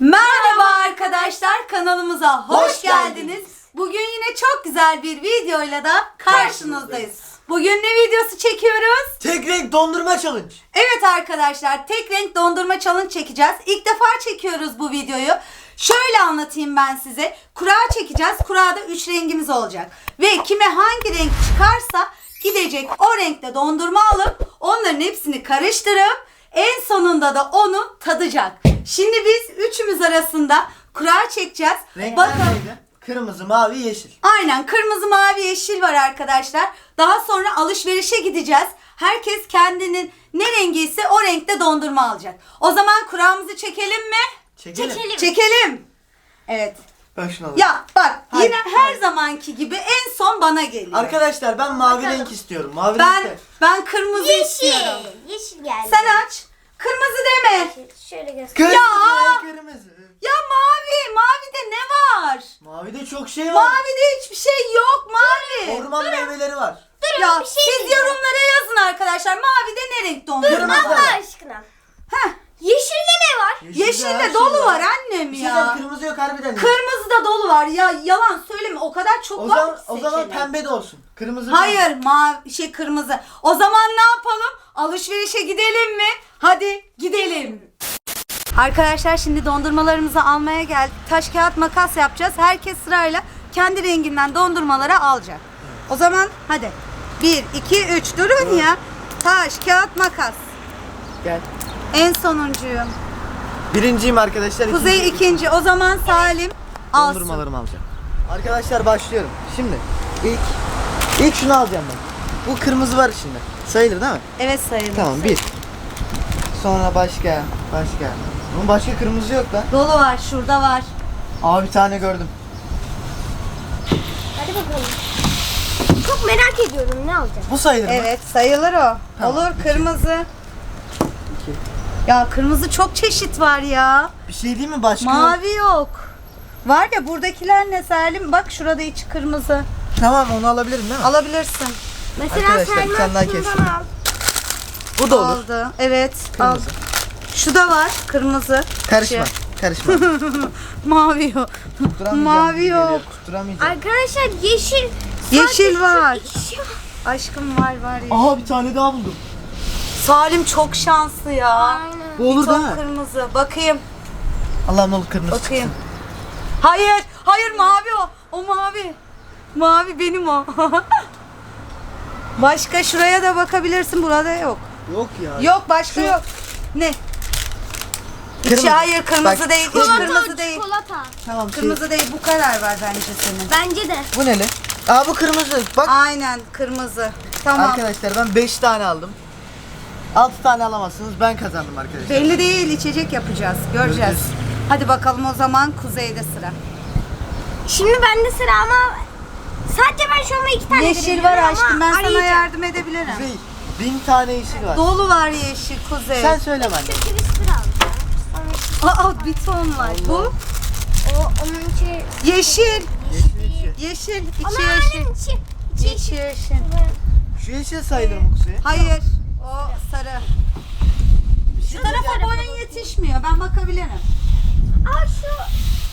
Merhaba arkadaşlar kanalımıza hoş, Hoş geldiniz. geldiniz. Bugün yine çok güzel bir videoyla da karşınızdayız. Bugün ne videosu çekiyoruz? Tek renk dondurma challenge. Evet arkadaşlar tek renk dondurma challenge çekeceğiz. İlk defa çekiyoruz bu videoyu. Şöyle anlatayım ben size. Kura çekeceğiz. Kurada 3 rengimiz olacak. Ve kime hangi renk çıkarsa gidecek o renkte dondurma alıp onların hepsini karıştırıp en sonunda da onu tadacak. Şimdi biz üçümüz arasında kura çekeceğiz. Renkler Bakalım. neydi? Kırmızı, mavi, yeşil. Aynen kırmızı mavi yeşil var arkadaşlar. Daha sonra alışverişe gideceğiz. Herkes kendinin ne rengi ise o renkte dondurma alacak. O zaman kuramızı çekelim mi? Çekelim. Çekelim. Evet. Ben şunu alayım. Ya bak Hayır, yine her zamanki gibi en son bana geliyor. Arkadaşlar ben mavi Bakalım. renk istiyorum. Mavi ben renkte. ben kırmızı istiyorum. Yeşil. Yeşil geldi. Sen aç. Kırmızı deme. Şöyle göster. Kırmızı, Ya! kırmızı. Ya mavi. Mavide ne var? Mavide çok şey var. Mavide hiçbir şey yok mavi. Orman meyveleri var. Ya bir şey siz diyeceğim. yorumlara yazın arkadaşlar. Mavide ne renk dondurma? Kırmızı. Allah aşkına. Heh. Yeşilde ne var? Yeşilde her şey dolu var annem Bir ya. şeyden kırmızı yok harbiden. Kırmızı da dolu var. Ya yalan söyleme. O kadar çok o var. zaman ki o zaman seçenek. pembe de olsun. Kırmızı. Hayır, mavi şey kırmızı. O zaman ne yapalım? Alışverişe gidelim mi? Hadi gidelim. Arkadaşlar şimdi dondurmalarımızı almaya geldik. Taş kağıt makas yapacağız. Herkes sırayla kendi renginden dondurmaları alacak. O zaman hadi. 1 2 3 durun ya. Taş kağıt makas. Gel. En sonuncuyum. Birinciyim arkadaşlar. Kuzey ikinci- ikinci. O zaman Salim alsın. Dondurmalarımı alacağım. Arkadaşlar başlıyorum. Şimdi ilk ilk şunu alacağım ben. Bu kırmızı var içinde. Sayılır değil mi? Evet sayılır. Tamam bir. Sonra başka, başka. Bunun başka kırmızı yok lan. Dolu var, şurada var. Aa bir tane gördüm. Hadi bakalım. Çok merak ediyorum ne alacağım. Bu sayılır mı? Evet, sayılır o. Tamam, Olur, iki. kırmızı. İki. Ya kırmızı çok çeşit var ya. Bir şey değil mi başka? Mavi yok. Var ya buradakiler ne Salim? Bak şurada içi kırmızı. Tamam onu alabilirim değil mi? Alabilirsin. Mesela Arkadaşlar, bir Selma tane daha kestim. al. Bu da olur. Aldı. Evet. Kırmızı. Al. Şu da var. Kırmızı. Karışma. Şu. Karışma. Mavi yok. Tutturamayacağım Mavi gibi geliyor, yok. Tutturamayacağım. Arkadaşlar yeşil. Yeşil var. şey. Aşkım var var ya. Aha bir tane daha buldum. Salim çok şanslı ya. Aynen. Bu olur Bir mi? kırmızı. Bakayım. Allah'ım olur kırmızı Bakayım. çıksın. Hayır, hayır mavi o. O mavi. Mavi benim o. Başka şuraya da bakabilirsin. Burada yok. Yok ya. Yok başka yok. Ne? İçi Kırmızı. hayır kırmızı Bak, değil. Hiç kırmızı. kırmızı değil. Çikolata. Tamam şey. Kırmızı değil. Bu kadar var bence senin. Bence de. Bu neli? Aa bu kırmızı. Bak Aynen kırmızı. Tamam. arkadaşlar ben 5 tane aldım. 6 tane alamazsınız ben kazandım arkadaşlar. Belli değil. içecek yapacağız. Göreceğiz. Göreceğiz. Hadi bakalım o zaman kuzeyde sıra. Şimdi bende sıra ama sadece ben şu anda iki tane Yeşil görebiliyorum var ama aşkım. Ben sana arayacağım. yardım edebilirim. Kuzey. Bin tane yeşil var. Dolu var yeşil kuzey. Sen söyle bana. Sonra şu- Aa bir ton var. Bu O onun içi yeşil. Yeşil. Yeşil. Ama içi yeşil. içi. içi Yeşil yeşil. Şu yeşil sayılır mı Kuzey? Hayır. O sarı. Şu tarafa boyun yetişmiyor. Ben bakabilirim. Aa şu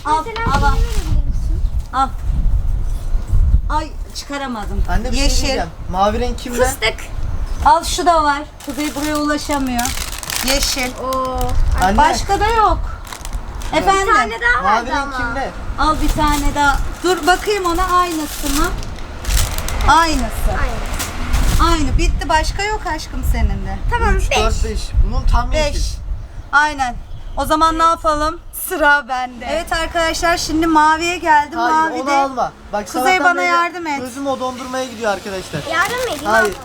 Al, mesela al, al. şunu verebilir misin? Al. Ay çıkaramadım. Anne bir şey yeşil. diyeceğim. Mavi renk kimde? Fıstık. Al şu da var. Kuzey buraya ulaşamıyor. Yeşil. Oo. Anne. Başka da yok. Efendim. Bir tane daha Mavi vardı renk ama. kimde? Al bir tane daha. Dur bakayım ona aynısı mı? Aynısı. Aynen. Aynı. Bitti. Başka yok aşkım senin de. Tamam 3, 5. 4, 5. Bunun tam 5. yeşil. Aynen. O zaman ne yapalım? Sıra bende. Evet arkadaşlar şimdi maviye geldim. Hayır Mavi onu de. alma. Bak Kuzey sabahtan bana beri yardım et. Gözüm o dondurmaya gidiyor arkadaşlar. Yardım edeyim? Hayır.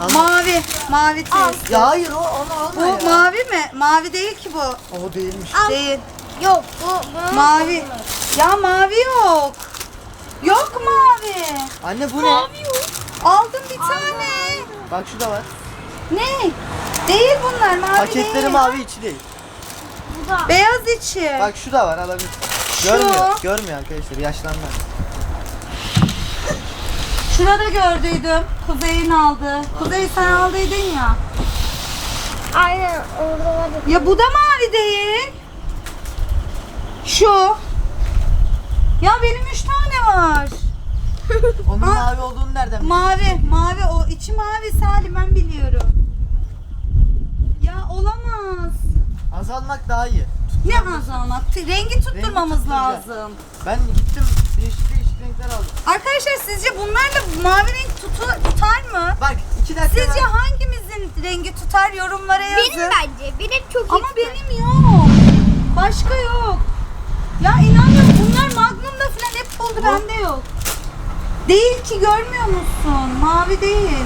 Alma. Mavi. Mavi test. Ya hayır o onu alma Bu ya. mavi mi? Mavi değil ki bu. O değilmiş. Al. Değil. Yok bu. bu Mavi. Ya mavi yok. Yok mavi. Anne bu ne? Aldım bir tane. Bak şu da var. Ne? Değil bunlar mavi Paketleri değil. mavi içi değil. Bu da. Beyaz içi. Bak şu da var alabilir. Şu. Görmüyor. Görmüyor arkadaşlar yaşlandı. Şurada gördüydüm. Kuzey'in aldı. Kuzey sen aldıydın ya. Aynen orada var. Ya bu da mavi değil. Şu. Ya benim üç tane var. Onun Aa. mavi olduğunu nereden biliyorsun? Mavi, mavi o içi mavi Salim ben biliyorum. Ya olamaz. Azalmak daha iyi. Ne azalmak? Rengi tutturmamız tutturacağız. lazım. Ben gittim değişik değişik renkler aldım. Arkadaşlar sizce bunlarla mavi renk tutu, tutar mı? Bak iki dakika Sizce ben- hangimizin rengi tutar yorumlara yazın. Benim bence. Benim çok Ama iyi. benim yok. Başka yok. Ya inanmıyorum bunlar Magnum'da falan hep oldu bende yok. Değil ki görmüyor musun? Mavi değil.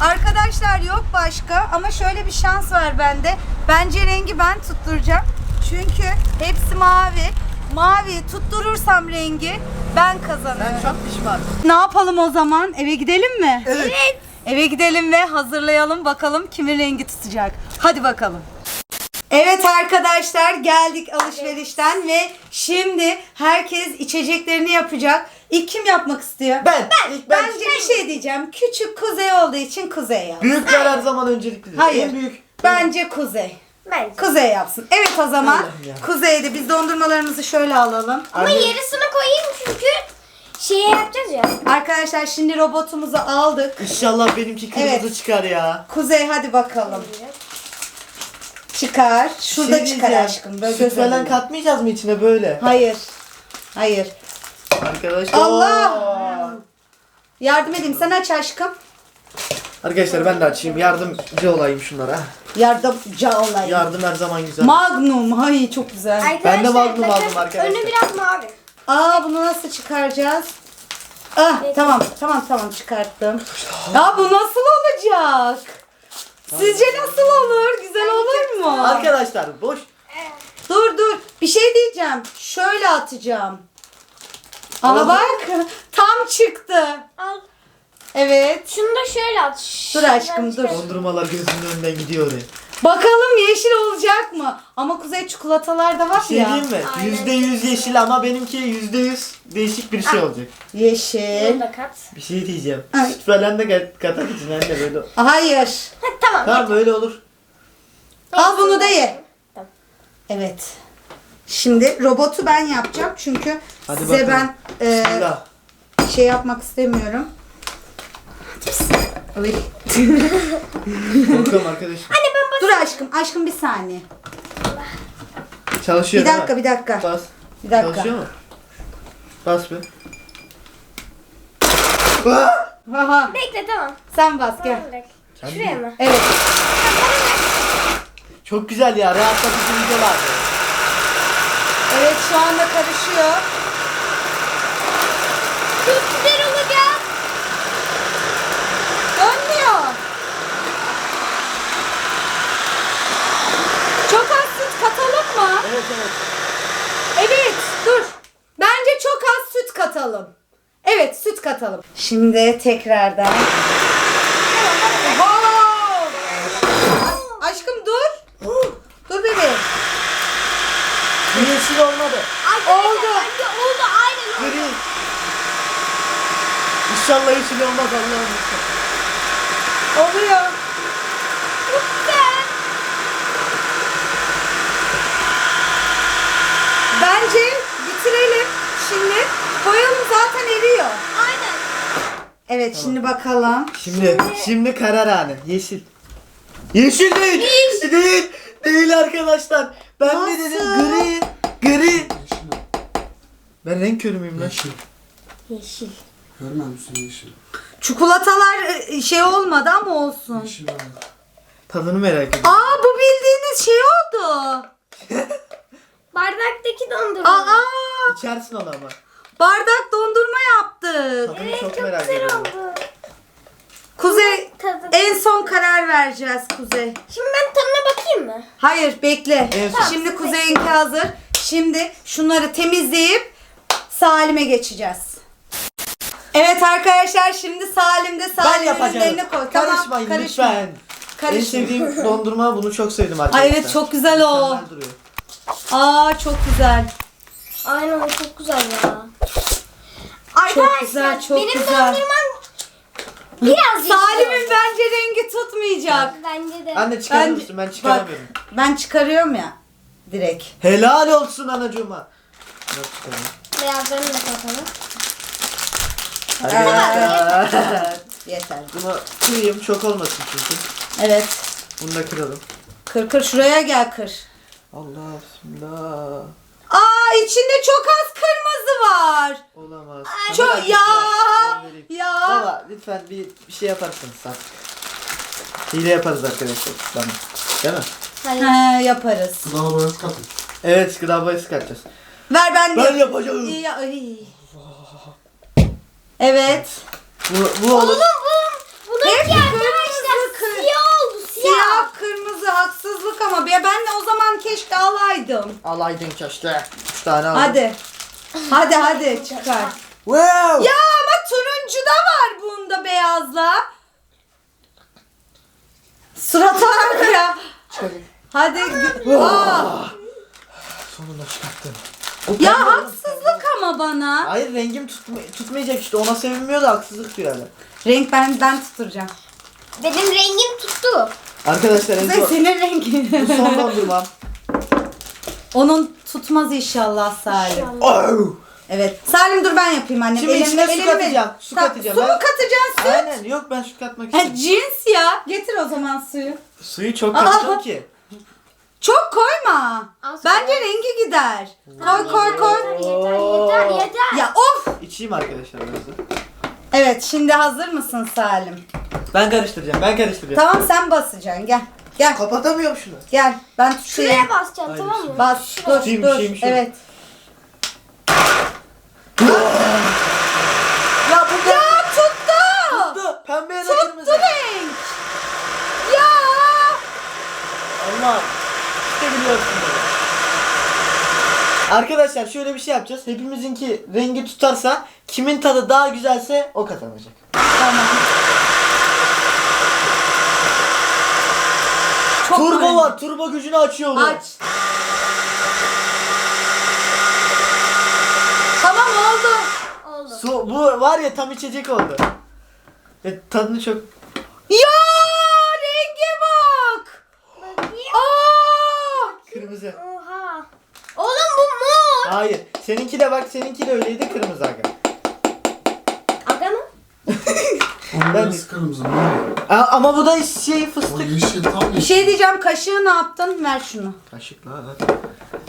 Arkadaşlar yok başka ama şöyle bir şans var bende. Bence rengi ben tutturacağım. Çünkü hepsi mavi. Mavi tutturursam rengi ben kazanıyorum. Ben çok pişmanım. Ne yapalım o zaman? Eve gidelim mi? Evet. Eve gidelim ve hazırlayalım bakalım kimin rengi tutacak. Hadi bakalım. Evet arkadaşlar geldik alışverişten ve şimdi herkes içeceklerini yapacak. İlk kim yapmak istiyor? Ben. İlk ben. Bence bir şey diyeceğim. Küçük kuzey olduğu için kuzey yap. Büyükler her zaman önceliklidir. Hayır. En büyük. Bence kuzey. Bence. Kuzey yapsın. Evet o zaman Allah'ım ya. kuzeyde biz dondurmalarımızı şöyle alalım. Ama Anne- yarısını koyayım çünkü şeye yapacağız ya. Arkadaşlar şimdi robotumuzu aldık. İnşallah benimki kırmızı Evet. çıkar ya. Kuzey hadi bakalım. Çıkar. Şurada Şey çıkar diyeceğim, aşkım. Böyle Süt göz falan önünde. katmayacağız mı içine böyle? Hayır. Hayır. Arkadaşlar. Allah! Oo. Yardım edeyim. Sen aç aşkım. Arkadaşlar ben de açayım. Yardımcı olayım şunlara. Yardımcı olayım. Yardım her zaman güzel. Magnum. Ay çok güzel. Arkadaşlar, Magnum bakın, aldım arkadaşlar. Önü biraz mavi. Aa bunu nasıl çıkaracağız? Ah tamam tamam tamam çıkarttım. Ya bu nasıl olacak? Sizce nasıl olur? Güzel olur mu? Arkadaşlar boş. Dur dur. Bir şey diyeceğim. Şöyle atacağım. Aha Oldu. bak. Tam çıktı. Al. Evet. Şunu da şöyle at. Dur aşkım, dur. Dondurmalar gözümün önünden gidiyor oraya. Bakalım yeşil olacak mı? Ama kuzey çikolatalar da var Bir şey ya. diyeyim mi? Aynen. Yüzde yüz yeşil ama benimki yüzde yüz değişik bir şey olacak. Yeşil. Bunu da kat. Bir şey diyeceğim. Ay. Süt falan da kat- katak için anne böyle. Hayır. Ha, tamam. Tamam böyle olur. Al bunu da ye. Tamam. Evet. Şimdi robotu ben yapacağım çünkü Hadi size bakalım. ben e, Bismillah. şey yapmak istemiyorum. Ay. Bakalım arkadaşım. Anne ben bas. Dur aşkım, aşkım bir saniye. Çalışıyor Bir değil dakika, bir dakika. Bas. Bir dakika. Çalışıyor mu? Bas bir. Ah! Aha, Bekle tamam. sen bas gel. Sen Şuraya mı? Evet. Çok güzel ya. Rahatlatıcı videolar. Evet şu anda karışıyor. Çok güzel olacak. Dönmüyor. Çok az süt katalım mı? Evet evet. Dur. Bence çok az süt katalım. Evet, süt katalım. Şimdi tekrardan. Wow! Aşkım dur. Dur bebeğim. Yeşil olmadı. Arkadaşlar, Oldu. Bence oldu aynen oldu. Gri. İnşallah yeşil olmaz Allah'ım. Oluyor. Çok güzel. Bence bitirelim. Şimdi koyalım zaten eriyor. Aynen. Evet, şimdi bakalım. Şimdi, şimdi karar anı. Yeşil. Yeşil değil. Değil. Değil arkadaşlar. Ben ne Nasıl? dedim? Gri. Gri. Ben renk körü müyüm lan? Yeşil. Yeşil. Görmüyor musun yeşil? Çikolatalar e, şey olmadı ama olsun. Yeşil var. Tadını merak ediyorum. Aa bu bildiğiniz şey oldu. Bardaktaki dondurma. Aa İçersin onu ama. Bardak dondurma yaptık. Tadını Evet çok, çok merak güzel ediyorum. oldu. Kuzey Tadı. en son karar vereceğiz Kuzey. Şimdi ben tadına bakayım mı? Hayır bekle. En son. Şimdi Kuzey'inki hazır. Şimdi şunları temizleyip Salim'e geçeceğiz. Evet arkadaşlar şimdi Salim de Ben yapacağım. ürünlerini koy. Tamam, Karışmayın karışma. lütfen. En Karışma. sevdiğim dondurma bunu çok sevdim arkadaşlar. Ay evet çok güzel o. Mükemmel duruyor. Aa çok güzel. Aynen o çok güzel ya. Arkadaşlar güzel, çok benim güzel. dondurmam biraz Salim'in bence rengi tutmayacak. Bence de. Anne çıkarır Ben- mısın? Ben çıkaramıyorum. Bak, ben çıkarıyorum ya. Direkt. Helal olsun anacığıma. Yok, tamam. Beyazlarını da kapatalım. Hadi. Yeter. Bunu kırayım çok olmasın çünkü. Evet. Bunu da kıralım. Kır kır şuraya gel kır. Allah bismillah. İçinde çok az kırmızı var. Olamaz. Çok Kamera ya ya. Baba lütfen bir, bir şey yaparsınız sen. Hile yaparız arkadaşlar. Tamam. Değil mi? Hayır. He yaparız. Kulağına boyası katın. Evet gıda boyası. Ver ben de. Ben yapacağım. İyi ya- ay. Evet. Bu, bu olur. Oğlum bu, Hep ki arkadaşlar kırmızı kır- siyah oldu siyah. Siyah kırmızı haksızlık ama be ben de o zaman keşke alaydım. Alaydın keşke. Tane aldım. Hadi. Hadi hadi çıkar. Wow. Ya ama turuncu da var bunda beyazla. Surata bak ya. Hadi. gü- Aa, Sonunda çıkarttım. ya haksızlık ama bana. Hayır rengim tutma, tutmayacak işte ona sevinmiyor da haksızlık diyor hala. Renk ben ben tutturacağım. Benim rengim tuttu. Arkadaşlar en son, senin rengin. bu son dondurmam. Onun tutmaz inşallah Salim. Oh. Evet. Salim dur ben yapayım annem. Şimdi içine su elimi- katacağım, su Tamam, katacağım. Su mu Ben- katacaksın süt? Aynen yok ben şu katmak Ha, istiyorum. cins ya. Getir o zaman suyu. Suyu çok Aa. katacağım ki. Çok koyma. Az Bence koy. rengi gider. Koy koy koy. Yeter yeter yeter. Ya of. İçeyim arkadaşlar biraz da. Evet şimdi hazır mısın Salim? Ben karıştıracağım ben karıştıracağım. Tamam sen basacaksın gel. Gel Kapatamıyorum şunu. gel ben tutayım. Şuraya basacaksın Hayır, tamam mı? Bas dur Şeyim, dur. şeyim. Evet. Ya bu Ya tuttu. tuttu. Pembe ya da Tuttu kırmızı. renk. Ya. Allah. İşte biliyorsun böyle. Arkadaşlar şöyle bir şey yapacağız. Hepimizinki rengi tutarsa kimin tadı daha güzelse o kazanacak. Tamam. Çok turbo önemli. var. Turbo gücünü açıyor bu. Aç. Tamam oldu. Oldu. Su, bu var ya tam içecek oldu. Ve tadını çok... Ya renge bak. Aa! Kırmızı. Oha. Oğlum bu mor. Hayır. Seninki de bak seninki de öyleydi kırmızı. Aga mı? Ne oluyor? A- ama bu da şey O fıstık. yeşil tam Bir yeşil. şey diyeceğim kaşığı ne yaptın? Ver şunu. Kaşıkla.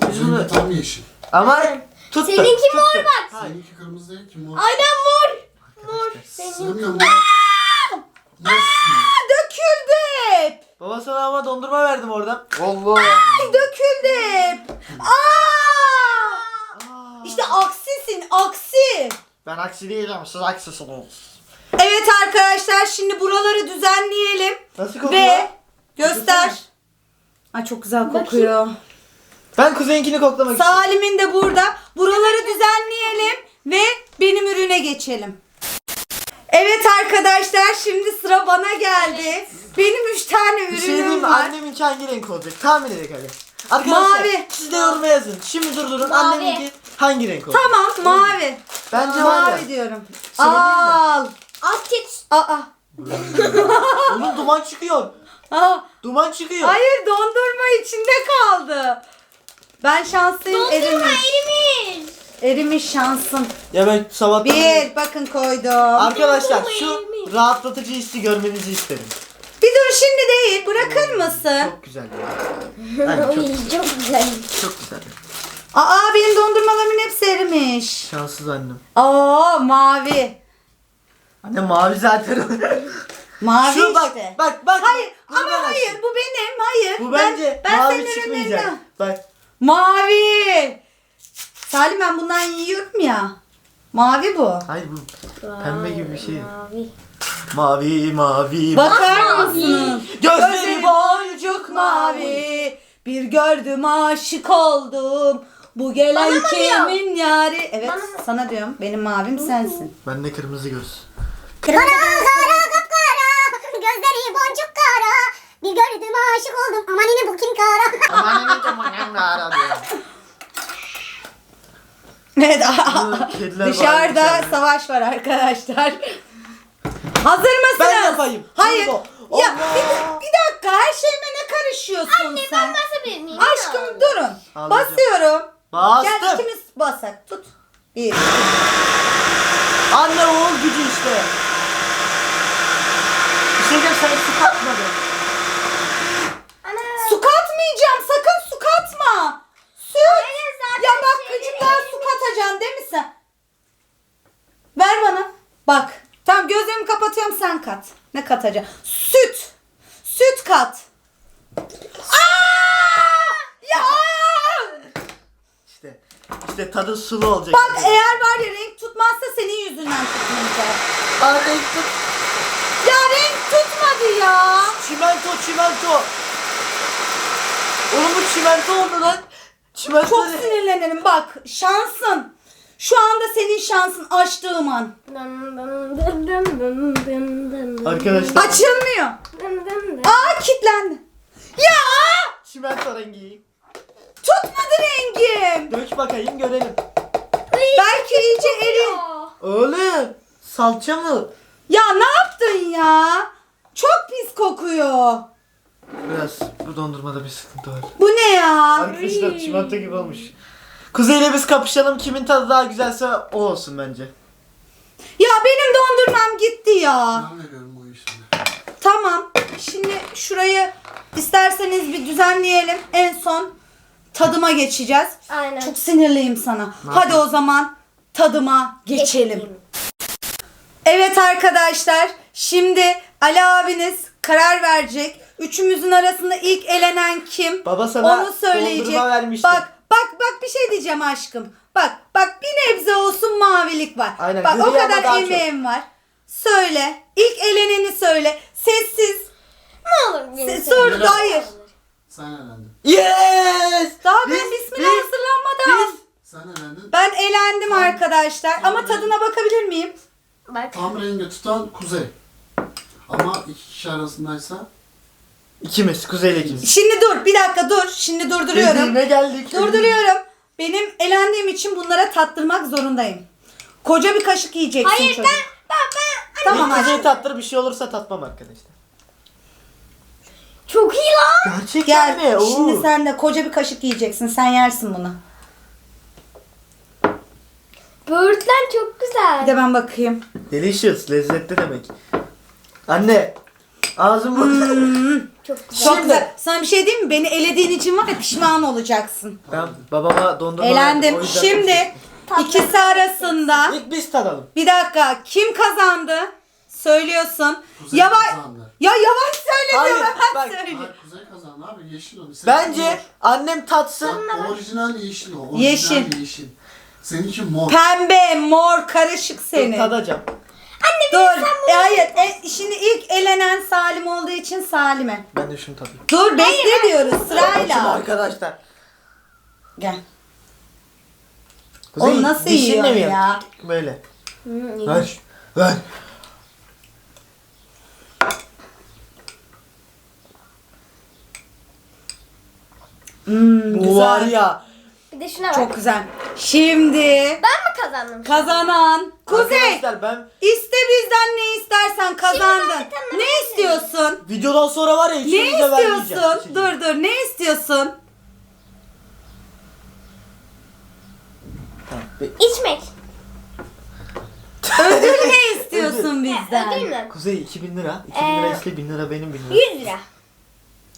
Biz bunu... Seninki tam yeşil. Ama tuttu. Seninki tuttu. mor bak. Seninki kırmızı değil ki mor. Aynen mor. Mor. Sen Senin. de mor. Nasıl? Döküldü hep. Baba sana ama dondurma verdim oradan. Allah. Ay, Döküldü hep. Aa! İşte aksisin aksi. Ben aksi değilim siz aksisiniz. Evet arkadaşlar şimdi buraları düzenleyelim. Nasıl kokuyor? Ve göster. Ay çok güzel kokuyor. Ben kuzeyinkini koklamak istiyorum. Salim'in de burada. Buraları düzenleyelim ve benim ürüne geçelim. Evet arkadaşlar şimdi sıra bana geldi. Benim üç tane Bir şey diyeyim ürünüm mi? var. Anneminki hangi renk olacak? Tahmin edin hadi. Arkadaşlar Mavi. siz de yoruma yazın. Şimdi durdurun. Mavi. Anneminki hangi renk olacak? Tamam mavi. Bence var ya. Mavi diyorum. Sana değil mi? Al. Az tit. Aa. Onun duman çıkıyor. Aa. Duman çıkıyor. Hayır dondurma içinde kaldı. Ben şanslıyım Dondurma erimiş. erimiş. Erimiş şansım. Ya ben sabah Bir bakın koydum. Arkadaşlar Dondurma şu yemiş. rahatlatıcı hissi görmenizi isterim. Bir dur şimdi değil bırakır mısın? Çok güzel ya. Aynen, çok, çok güzel. çok güzel. Aa benim dondurmalarımın hepsi erimiş. Şanssız annem. Aa mavi. Anne mavi zaten. Mavi Şu bak işte. bak bak. Hayır Bunu ama ben hayır açtım. bu benim hayır. Bu Ben- bence ben, mavi senin çıkmayacak. Bak. Mavi. Salim ben bundan yiyorum ya. Mavi bu. Hayır bu pembe gibi bir şey. Mavi. Mavi mavi. Bakar mısınız? Gözleri boncuk mavi. Bir gördüm aşık oldum. Bu gelen Bana kimin yari? Evet Bana sana diyorum. Benim mavim sensin. Ben de kırmızı göz. Kara kara kapkara. Gözleri boncuk kara. Bir gördüm aşık oldum. Aman yine bu kim kara. Aman ne zaman yanlar diyor. Evet. Kediler Dışarıda içeride. savaş var arkadaşlar. Hazır mısınız? Ben yapayım. Hayır. Turbo. Ya bir, bir dakika her şeyime ne karışıyorsun Anne sen? ben basabilir miyim? Aşkım durun. Alacağım. Basıyorum. Bastım. Gel ikimiz basak. Tut. Bir. Anne oğul gücü işte. Şey sen su katmadın. Ana. Su katmayacağım. Sakın su katma. Süt. zaten Ya bak şey- küçük daha su katacaksın değil mi sen? Ver bana. Bak. Tamam gözlerimi kapatıyorum sen kat. Ne katacaksın? Süt. Süt kat. Aa! Ya! İşte işte tadı sulu olacak. Bak eğer var ya renk tutmazsa senin yüzünden tutmayacak. Anne tut. Tutmadı ya. Çimento çimento. Oğlum bu çimento oldu lan. Çimento Çok ne? sinirlenirim bak şansın. Şu anda senin şansın açtığım an. Arkadaşlar Açılmıyor. Aa kilitlendi. Ya çimento rengi. tutmadı rengim. Dök bakayım görelim. Belki iyice eri. Oğlum salça mı? Ya ne yaptın ya? Çok pis kokuyor. Biraz bu dondurmada bir sıkıntı var. Bu ne ya? Arkadaşlar çimento gibi olmuş. Kuzey'le biz kapışalım kimin tadı daha güzelse o olsun bence. Ya benim dondurmam gitti ya. Ben veriyorum bu işini. Tamam. Şimdi şurayı isterseniz bir düzenleyelim. En son tadıma geçeceğiz. Aynen. Çok sinirliyim sana. Hadi o zaman tadıma geçelim. Evet arkadaşlar. Şimdi Ali abiniz karar verecek. Üçümüzün arasında ilk elenen kim? Baba sana Onu söyleyecek. dondurma vermişti. Bak bak bak bir şey diyeceğim aşkım. Bak bak bir nebze olsun mavilik var. Aynen, Bak gri o kadar çok. emeğim var. Söyle. İlk eleneni söyle. Sessiz. Ne olur beni Se- Sor Neden? hayır. Sen elendin. Yes! Daha ben Biz- bismillah biz- hazırlanmadan. biz- Sen elendin. Ben elendim arkadaşlar. Ama tadına bakabilir miyim? Bak. Tam rengi tutan kuzey. Ama iki kişi arasındaysa İkimiz Kuzey'le ikimiz. Şimdi dur bir dakika dur. Şimdi durduruyorum. Dediğime geldik. Durduruyorum. Benim elendiğim için bunlara tattırmak zorundayım. Koca bir kaşık yiyeceksin Hayır çocuk. ben ben ben. Tamam Bir Kuzey aşkım. tattır bir şey olursa tatmam arkadaşlar. Çok iyi lan. Gerçekten Gel mi? Oo. şimdi sen de koca bir kaşık yiyeceksin. Sen yersin bunu. Böğürtlen çok Bir güzel. de ben bakayım. Delicious, lezzetli demek. Anne, ağzım burada. Çok güzel. Çok güzel. Sana bir şey diyeyim mi? Beni elediğin için var ya pişman olacaksın. Ben babama dondurma verdim, Elendim. o yüzden Şimdi ikisi arasında İlk biz tadalım. bir dakika kim kazandı? Söylüyorsun. Kuzey Yavaş. kazandı. Ya yavaş söyle Hayır, diyorum. Ben bak. söyleyeyim. Hayır kuzey kazandı abi yeşil o. Seninki Bence annem tatsın. mor. Orijinal yeşil o. Orijinal Yeşil. yeşil. Seninki mor. Pembe, mor, karışık Dur senin. tadacağım. Dur. E, hayır. E, şimdi ilk elenen Salim olduğu için Salim'e. Ben de şunu tadayım. Dur bekle diyoruz Bakın sırayla. arkadaşlar. Gel. Kuzey, O nasıl dişinle yiyor mi ya? yaptık? Böyle. Hmm. Ver. Ver. Hmm, Bu güzel. var ya. Bir de şuna bak. Çok güzel. Şimdi Ben mi kazandım? kazanan Kuzey. Arkadaşlar ben bizden ne istersen kazandın. Ne istiyorsun? videodan sonra var ya Ne hiçbirinize vermeyeceğim. istiyorsun? Dur dur ne istiyorsun? Tamam, be- İçmek. Ödül ne istiyorsun Ödül bizden? mü? Kuzey 2000 lira. 2000 Ee, lira iste 1000 lira benim 1000 lira. 100 lira.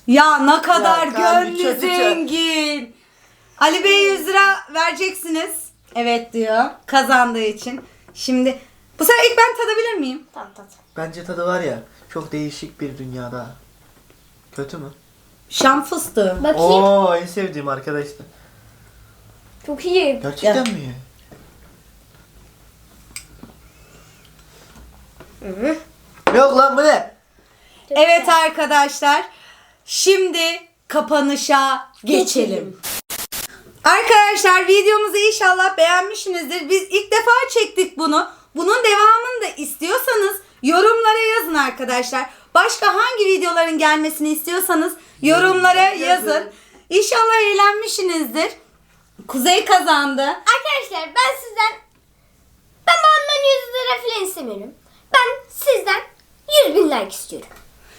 Ya ne kadar Ya gönlü çö- zengin. Ali Bey 100 lira vereceksiniz. Evet diyor. Kazandığı için. Şimdi bu sefer ilk ben tadabilir miyim? Tamam tamam. Bence tadı var ya çok değişik bir dünyada. Kötü mü? Şam fıstığı. Bakayım. Oo en sevdiğim arkadaşlar. Çok iyi. Gerçekten Gel. mi? Yok lan bu ne? Çok Evet güzel. arkadaşlar. Şimdi kapanışa geçelim. Arkadaşlar videomuzu inşallah beğenmişsinizdir. Biz ilk defa çektik bunu. Bunun devamını da istiyorsanız yorumlara yazın arkadaşlar. Başka hangi videoların gelmesini istiyorsanız yorumlara yazın. İnşallah eğlenmişsinizdir. Kuzey kazandı. Arkadaşlar ben sizden ben babamdan 100 lira falan istemiyorum. Ben sizden 100 bin like istiyorum.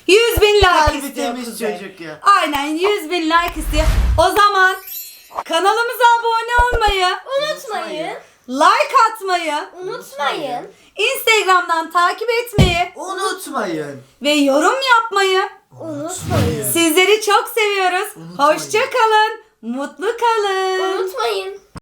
100 bin like Kalbi istiyor temiz Kuzey. çocuk ya. Aynen 100 bin like istiyor. O zaman kanalımıza abone olmayı, Unutmayın. Like atmayı, Unutmayın. Instagram'dan takip etmeyi Unutmayın. ve yorum yapmayı. Unutmayın. Sizleri çok seviyoruz. Unutmayın. Hoşça kalın. Mutlu kalın. Unutmayın.